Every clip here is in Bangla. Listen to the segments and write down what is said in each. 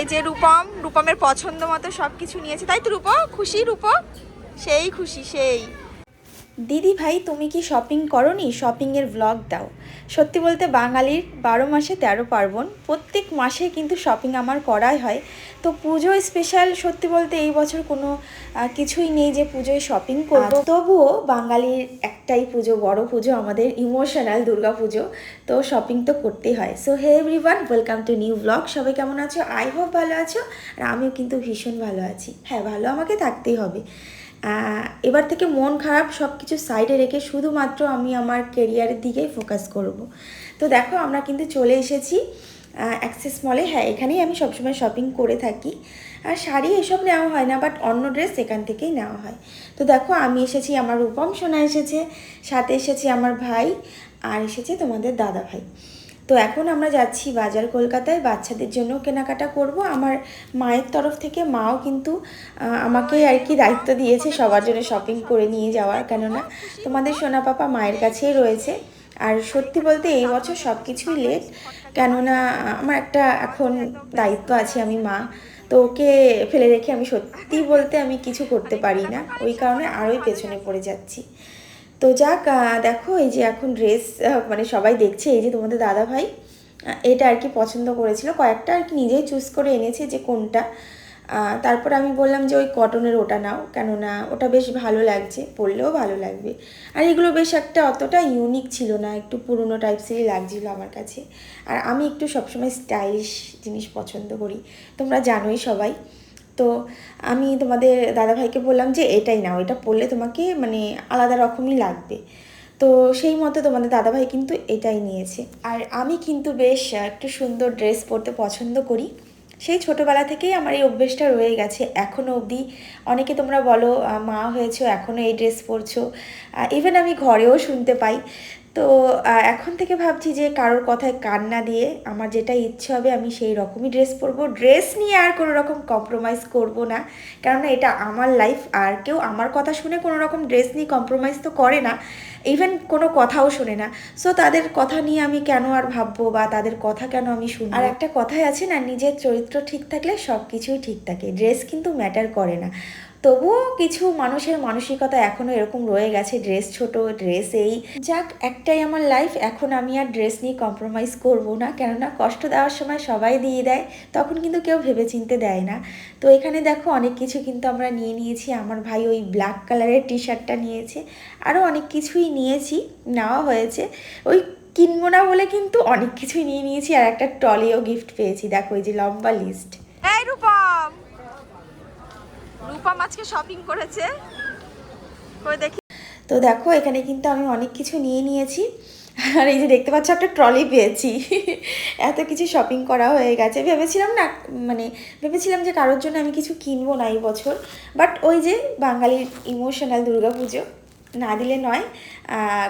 এই যে রূপম, রূপমের পছন্দ মতো সব কিছু নিয়েছে। তাই তো রূপ খুশি রূপ সেই খুশি, সেই। দিদি ভাই তুমি কি শপিং করনি? শপিংয়ের ব্লগ দাও। সত্যি বলতে বাঙালির বারো মাসে তেরো পার্বণ। প্রত্যেক মাসে কিন্তু শপিং আমার করাই হয়। তো পুজো স্পেশাল সত্যি বলতে এই বছর কোনো কিছুই নেই যে পুজোয় শপিং করব। তবুও বাঙালির একটাই পুজো বড় পুজো আমাদের ইমোশনাল দুর্গা পুজো। তো শপিং তো করতেই হয়। So hey everyone welcome to new blog সবাই কেমন আছো? আই হোপ ভালো আছো। আর আমিও কিন্তু ভীষণ ভালো আছি। হ্যাঁ ভালো আমাকে থাকতেই হবে। এবার থেকে মন খারাপ সব কিছু সাইডে রেখে শুধুমাত্র আমি আমার কেরিয়ারের দিকেই ফোকাস করব। তো দেখো, আমরা কিন্তু চলে এসেছি অ্যাক্সেস মলে হ্যাঁ এখানেই আমি সবসময় শপিং করে থাকি। আর শাড়ি এসব নেওয়া হয় না বাট অন্য ড্রেস এখান থেকেই নেওয়া হয়। তো দেখো, আমি এসেছি, আমার রূপম সোনা এসেছে, সাথে এসেছি আমার ভাই, আর এসেছে তোমাদের দাদা ভাই তো এখন আমরা যাচ্ছি বাজার কলকাতায়। বাচ্চাদের জন্য কেনাকাটা করব। আমার মায়ের তরফ থেকে মাও কিন্তু আমাকে আর কি দায়িত্ব দিয়েছে সবার জন্য শপিং করে নিয়ে যাওয়ার। কেননা তোমাদের সোনা পাপা মায়ের কাছেই রয়েছে। আর সত্যি বলতে এই বছর সব কিছুই লেট কেননা, আমার একটা এখন দায়িত্ব আছে আমি মা। তো ওকে ফেলে রেখে আমি সত্যি বলতে আমি কিছু করতে পারি না। ওই কারণে আরোই পেছনে পড়ে যাচ্ছি। তো যাক দেখো এই যে এখন ড্রেস মানে সবাই দেখছে এই যে তোমাদের দাদা ভাই এটা আর কি পছন্দ করেছিল। কয়েকটা আর কি নিজেই চুজ করে এনেছে যে কোনটা। তারপর আমি বললাম যে ওই কটনের ওটা নাও, কেননা ওটা বেশ ভালো লাগছে, পরলেও ভালো লাগবে। আর এগুলো বেশ একটা অতটা ইউনিক ছিল না, একটু পুরনো টাইপসেরই লাগছিল আমার কাছে। আর আমি একটু সবসময় স্টাইলিশ জিনিস পছন্দ করি। তোমরা জানোই সবাই। তো আমি তোমাদের দাদাভাইকে বললাম যে এটাই নাও, এটা পরলে তোমাকে মানে আলাদা রকমই লাগবে। তো সেই মতো তোমাদের দাদাভাই কিন্তু এটাই নিয়েছে। আর আমি কিন্তু বেশ একটু সুন্দর ড্রেস পরতে পছন্দ করি। সেই ছোটোবেলা থেকেই আমার এই অভ্যেসটা রয়ে গেছে। এখনও অবধি অনেকে তোমরা বলো মা হয়েছো এখনও এই ড্রেস পরছো। ইভেন আমি ঘরেও শুনতে পাই তো এখন থেকে ভাবছি যে কারোর কথায় কান না দিয়ে আমার যেটা ইচ্ছে হবে আমি সেই রকমই ড্রেস পরবো। ড্রেস নিয়ে আর কোনো রকম কম্প্রোমাইজ করব না। কেননা এটা আমার লাইফ আর কেউ আমার কথা শুনে কোনো রকম ড্রেস নিয়ে কম্প্রোমাইজ তো করে না। ইভেন কোনো কথাও শোনে না। সো তাদের কথা নিয়ে আমি কেন আর ভাববো বা তাদের কথা কেন আমি শুনি আর একটা কথাই আছে না, নিজের চরিত্র ঠিক থাকলে সব কিছুই ঠিক থাকে। ড্রেস কিন্তু ম্যাটার করে না। তবুও কিছু মানুষের মানসিকতা এখনও এরকম রয়ে গেছে ড্রেস ছোট ড্রেস এই। যাক, একটাই আমার লাইফ এখন আমি আর ড্রেস নিয়ে কম্প্রোমাইজ করব না। কেননা কষ্ট দেওয়ার সময় সবাই দিয়ে দেয়, তখন কিন্তু কেউ ভেবে চিনতে দেয় না। তো এখানে দেখো, অনেক কিছু কিন্তু আমরা নিয়ে নিয়েছি। আমার ভাই ওই ব্ল্যাক কালারের টি শার্টটা নিয়েছে। আরও অনেক কিছুই নিয়েছি, নেওয়া হয়েছে। ওই কিনবো না বলে কিন্তু অনেক কিছুই নিয়ে নিয়েছি। আর একটা ট্রলিও গিফট পেয়েছি। দেখো, এই যে লম্বা লিস্ট এই রূপম! রূপম আজকে শপিং করেছে। করে দেখি। তো দেখো, এখানে কিন্তু আমি অনেক কিছু নিয়ে নিয়েছি। আর এই যে দেখতে পাচ্ছ, একটা ট্রলি পেয়েছি। এত কিছু শপিং করা হয়ে গেছে। ভেবেছিলাম না মানে ভেবেছিলাম যে কারোর জন্য আমি কিছু কিনবো না এই বছর। বাট ওই যে বাঙালির ইমোশনাল দুর্গাপুজো, না দিলে নয়।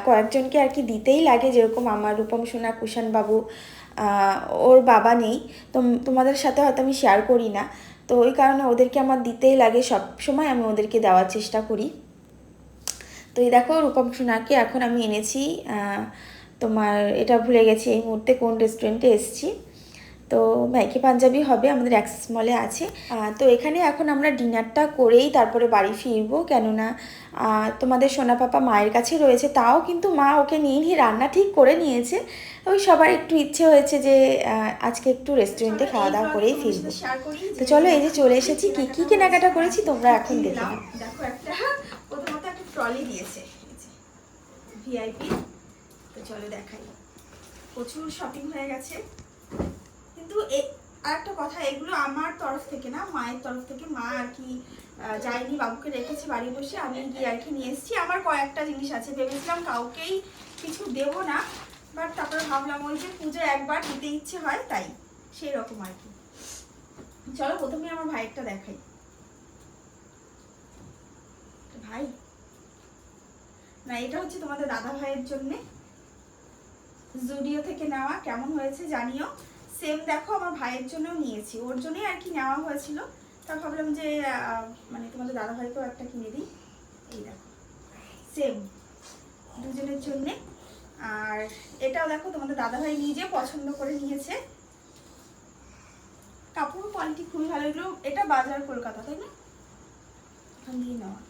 কয়েকজনকে আর কি দিতেই লাগে, যেরকম আমার রূপম সোনা কুষাণ বাবু ওর বাবা নেই। তো তোমাদের সাথে হয়তো আমি শেয়ার করি না। তো ওই কারণে ওদেরকে আমার দিতেই লাগে, সব সময় আমি ওদেরকে দেওয়ার চেষ্টা করি। তো এই দেখো, রূপম সোনাকে এখন আমি এনেছি তোমার, এটা ভুলে গেছি, এই মুহূর্তে কোন রেস্টুরেন্টে এসেছি। তো ম্যাকি পাঞ্জাবি হবে, আমাদের অ্যাক্সেস মলে আছে। তো এখানে এখন আমরা ডিনারটা করেই তারপরে বাড়ি ফিরবো। কেননা তোমাদের সোনা পাপা মায়ের কাছে রয়েছে, তাও কিন্তু মা ওকে নিয়ে নিয়ে রান্না ঠিক করে নিয়েছে। ওই সবার একটু ইচ্ছে হয়েছে যে আজকে একটু রেস্টুরেন্টে খাওয়া দাওয়া করেই ফিরবো। তো চলো এই যে চলে এসেছি, কি কি কেনাকাটা করেছি তোমরা এখন দেখে দেখো একটা একটা ট্রলি দিয়েছে। ভিআইপি তো চলো দেখাই। প্রচুর শপিং হয়ে গেছে। কিন্তু এ- আর একটা কথা, এগুলো আমার তরফ থেকে না, মায়ের তরফ থেকে, মা আর কি যায়নি, বাবুকে রেখেছে বাড়ি বসে, আমি গিয়ে আর কি নিয়ে এসেছি। আমার কয়েকটা জিনিস আছে, ভেবেছিলাম কাউকেই কিছু দেবো না বাট তারপরে ভাবলাম ওই যে পুজো একবার দিতে ইচ্ছে হয়, তাই সেই রকম আর কি। চলো প্রথমে আমার ভাইয়েরটা দেখাই। ভাই, না, এটা হচ্ছে তোমাদের দাদা ভাইয়ের জন্যে। জুডিও থেকে নেওয়া, কেমন হয়েছে জানিও। সেম দেখো আমার ভাইয়ের জন্যও নিয়েছি। ওর জন্যই আর কি নেওয়া হয়েছিল। তা ভাবলাম যে মানে তোমাদের দাদা ভাইকেও একটা কিনে দিই। এই দেখো সেম দুজনের জন্যে। আর এটাও দেখো, তোমাদের দাদা ভাই নিজে পছন্দ করে নিয়েছে। কাপড় কোয়ালিটি খুবই ভালো। এগুলো, এটা বাজার কলকাতা, তাই না? দিয়ে নেওয়া।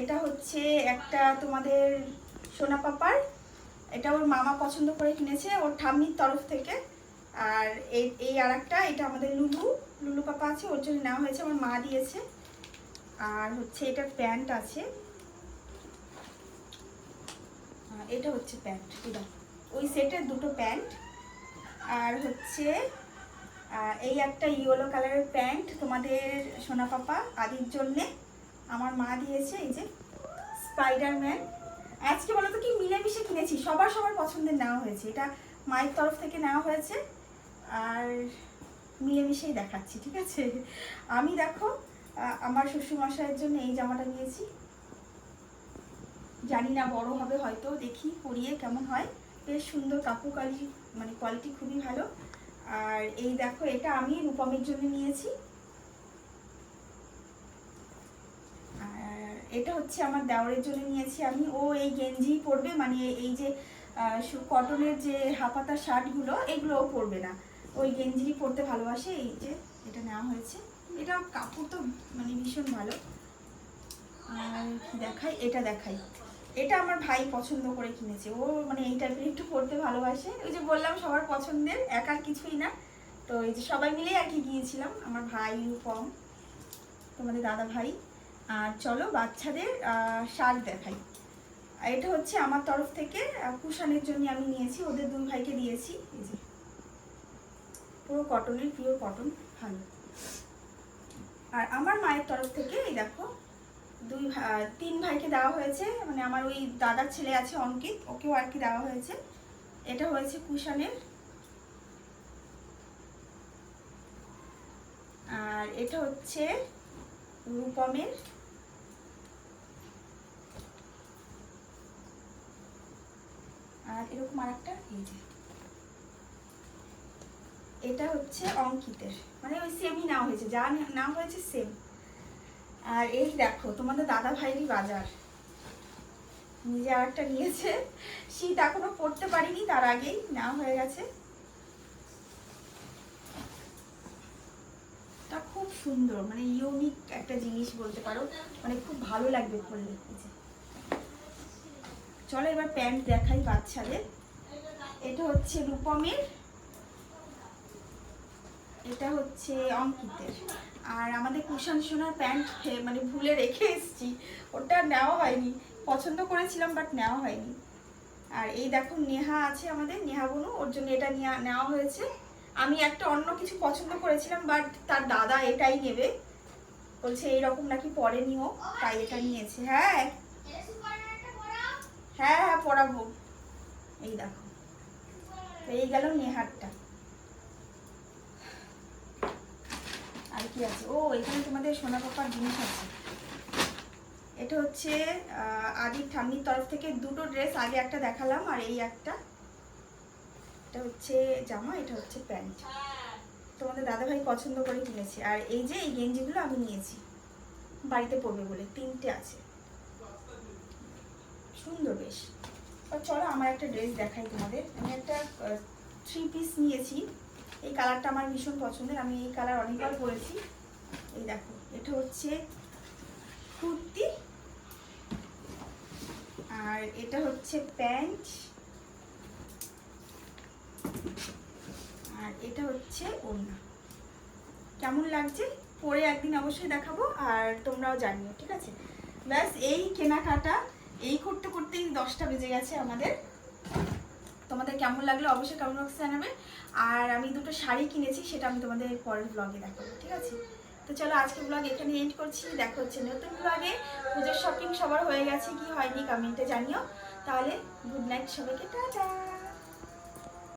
এটা হচ্ছে একটা তোমাদের সোনা পাপার এটা ওর মামা পছন্দ করে কিনেছে। ওর ঠাম্মির তরফ থেকে। আর এই আর একটা এটা আমাদের লুলু। লুলু পাপা আছে, ওর জন্য নেওয়া হয়েছে, আমার মা দিয়েছে। আর হচ্ছে এটা প্যান্ট আছে। এটা হচ্ছে প্যান্ট এটা ওই সেটের দুটো প্যান্ট। আর হচ্ছে এই একটা ইয়েলো কালারের প্যান্ট তোমাদের সোনা পাপা, আদির জন্যে। আমার মা দিয়েছে, এই যে স্পাইডারম্যান। আজকে বলো তো কি মিলেমিশে কিনেছি? সবার সবার পছন্দের নেওয়া হয়েছে। এটা মায়ের তরফ থেকে নেওয়া হয়েছে। আর মিলেমিশেই দেখাচ্ছি, ঠিক আছে? আমি দেখো আমার শ্বশুরমশাইয়ের জন্য এই জামাটা নিয়েছি। জানি না বড় হবে হয়তো, দেখি পরিয়ে কেমন হয়। বেশ সুন্দর কাপড় কোয়ালিটি মানে কোয়ালিটি খুবই ভালো। আর এই দেখো, এটা আমি রূপমের জন্য নিয়েছি। আর এটা হচ্ছে আমার দেওয়ারের জন্য নিয়েছি আমি। ও এই গেঞ্জি পরবে মানে এই যে কটনের যে হাফাতা শার্টগুলো এগুলো ও পরবে না। ওই গেঞ্জি পরতে ভালোবাসে এই যে এটা নেওয়া হয়েছে। এটা কাপড় তো মানে ভীষণ ভালো। আর দেখাই? এটা দেখাই। এটা আমার ভাই পছন্দ করে কিনেছে। ও মানে এই টাইপের একটু পরতে ভালোবাসে। ওই যে বললাম সবার পছন্দের একার কিছুই না। তো এই যে সবাই মিলেই আর কি গিয়েছিলাম আমার ভাই রূপম তোমাদের দাদা ভাই। আর চলো বাচ্চাদের শার্ট দেখাই। এটা হচ্ছে আমার তরফ থেকে আহ, কুষাণের জন্য আমি নিয়েছি ওদের দুই ভাইকে দিয়েছি। এই যে পুরো কটনের পিওর কটন ভালো আর আমার মায়ের তরফ থেকে এই দেখো, দুই তিন ভাইকে দেওয়া হয়েছে। মানে আমার ওই দাদার ছেলে আছে অঙ্কিত, ওকেও আর কি দেওয়া হয়েছে। এটা হয়েছে কুষাণের আর এটা হচ্ছে রূপমের। আর এরকম আর একটা এই যে। এটা হচ্ছে অঙ্কিতের। মানে ওই সেমই নেওয়া হয়েছে যা নে- নেওয়া হয়েছে সেম আর এই দেখো, তোমাদের দাদা ভাইয়েরই বাজার। নিজে আর একটা নিয়েছে। শীত এখনও পড়তে পারিনি, তার আগেই নেওয়া হয়ে গেছে। তা খুব সুন্দর মানে ইউনিক একটা জিনিস বলতে পারো। মানে খুব ভালো লাগবে পরলে। চলো এবার প্যান্ট দেখাই বাচ্চাদের। এটা হচ্ছে রূপমের এটা হচ্ছে অঙ্কিতের। আর আমাদের কুষাণ সোনার প্যান্ট মানে ভুলে রেখে এসেছি। ওটা নেওয়া হয়নি। পছন্দ করেছিলাম বাট নেওয়া হয়নি। আর এই দেখো, নেহা আছে আমাদের, নেহা বনু। ওর জন্য এটা নেওয়া হয়েছে। আমি একটা অন্য কিছু পছন্দ করেছিলাম বাট তার দাদা এটাই নেবে। বলছে এইরকম নাকি পরে নিও তাই এটা নিয়েছে। হ্যাঁ। হ্যাঁ হ্যাঁ পড়াবো এই দেখো। এই গেল নেহারটা। আর কি আছে? ও, এখানে তোমাদের সোনা পাপার জিনিস আছে। এটা হচ্ছে আদির ঠাম্মির তরফ থেকে দুটো ড্রেস আগে একটা দেখালাম আর এই একটা। এটা হচ্ছে জামা, এটা হচ্ছে প্যান্ট। তোমাদের দাদাভাই পছন্দ করে কিনেছে। আর এই যে, এই গেঞ্জিগুলো আমি নিয়েছি। বাড়িতে পরবে বলে, তিনটে আছে। সুন্দর বেশ। চলো, আমার একটা ড্রেস দেখাই তোমাদের। আমি একটা থ্রি পিস নিয়েছি। এই কালারটা আমার ভীষণ পছন্দের, আমি এই কালার অনেকবার পরেছি। এই দেখো, এটা হচ্ছে কুর্তি, আর এটা হচ্ছে প্যান্ট, আর এটা হচ্ছে ওড়না। কেমন লাগছে? পরে একদিন অবশ্যই দেখাবো, আর তোমরাও জানিও, ঠিক আছে? ব্যাস, এই কেনাকাটা, এই করতে করতেই দশটা বেজে গেছে আমাদের। কেমন লাগল অবশ্যই কেমন বক্সে জানাবে। আর আমি দুটো শাড়ি কিনেছি, সেটা আমি তোমাদের পরের ব্লগে দেখাবো, ঠিক আছে? তো চলো আজকে ব্লগ এখানে এন্ড করছি। দেখা হচ্ছে নতুন ব্লগে পুজোর শপিং সবার হয়ে গেছে, কি হয়নি কমেন্টে জানিও। তাহলে গুড নাইট সবাইকে, টাটা!